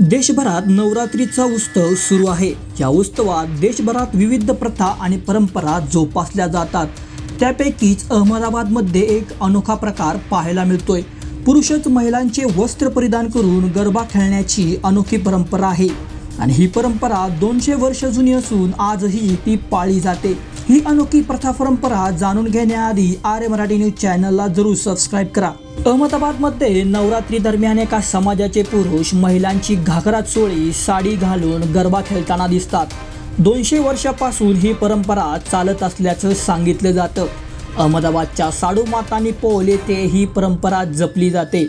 देशभरात नवरात्रीचा उत्सव सुरू आहे. या उत्सवात देशभरात विविध प्रथा आणि परंपरा जोपासल्या जातात. त्यापैकीच अहमदाबादमध्ये एक अनोखा प्रकार पाहायला मिळतोय. पुरुषच महिलांचे वस्त्र परिधान करून गरबा खेळण्याची अनोखी परंपरा आहे. आणि ही परंपरा दोनशे वर्ष जुनी असून आजही ती पाळली जाते. ही अनोखी प्रथा परंपरा जाणून घेण्याआधी आर्य मराठी न्यूज चॅनलला जरूर सबस्क्राईब करा. अहमदाबादमध्ये नवरात्री दरम्यान एका समाजाचे पुरुष महिलांची घागरा चोळी साडी घालून गरबा खेळताना दिसतात. दोनशे वर्षापासून ही परंपरा चालत असल्याचं सांगितलं जातं. अहमदाबादच्या साडू मातानी पोल येथे ही परंपरा जपली जाते.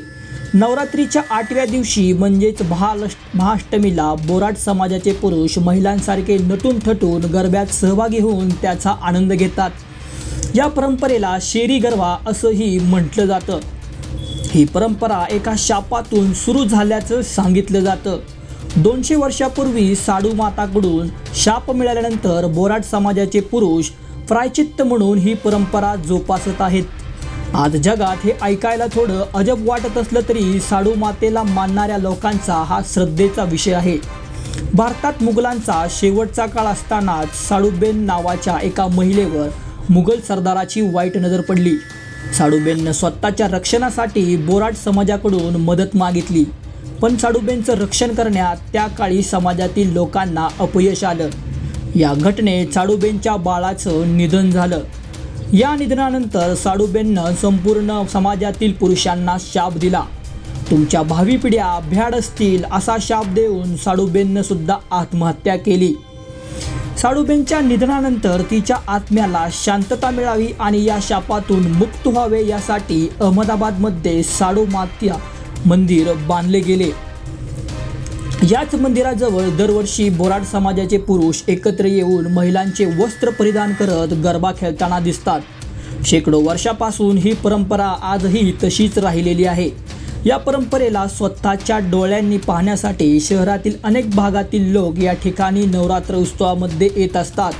नवरात्रीच्या आठव्या दिवशी म्हणजेच महालष महाअष्टमीला बोराट समाजाचे पुरुष महिलांसारखे नटून थटून गरब्यात सहभागी होऊन त्याचा आनंद घेतात. या परंपरेला शेरी गरबा असंही म्हटलं जातं. ही परंपरा एका शापातून सुरू झाल्याचं सांगितलं जातं. दोनशे वर्षापूर्वी साडू माताकडून शाप मिळाल्यानंतर बोराट समाजाचे पुरुष प्रायचित्त म्हणून ही परंपरा जोपासत आहेत. आज जगात हे ऐकायला थोडं अजब वाटत असलं तरी साडू मातेला मानणाऱ्या लोकांचा हा श्रद्धेचा विषय आहे. भारतात मुघलांचा शेवटचा काळ असतानाच साडूबेन नावाच्या एका महिलेवर मुघल सरदाराची वाईट नजर पडली. साडूबेननं स्वतःच्या रक्षणासाठी बोराट समाजाकडून मदत मागितली. पण साडूबेनचं रक्षण करण्यात त्या काळी समाजातील लोकांना अपयश आलं. या घटनेत साडूबेनच्या बाळाचं निधन झालं. या निधनानंतर साडूबेननं संपूर्ण समाजातील पुरुषांना शाप दिला. तुमच्या भावी पिढ्या भ्याड असतील असा शाप देऊन साडूबेननं सुद्धा आत्महत्या केली. साडूबेनच्या निधनानंतर तिच्या आत्म्याला शांतता मिळावी आणि या शापातून मुक्त व्हावे यासाठी अहमदाबादमध्ये साडू मात्या मंदिर बांधले गेले. याच मंदिराजवळ दरवर्षी बोराड समाजाचे पुरुष एकत्र येऊन महिलांचे वस्त्र परिधान करत गरबा खेळताना दिसतात. शेकडो वर्षापासून ही परंपरा आजही तशीच राहिलेली आहे. या परंपरेला स्वतःच्या डोळ्यांनी पाहण्यासाठी शहरातील अनेक भागातील लोक या ठिकाणी नवरात्र उत्सवामध्ये येत असतात.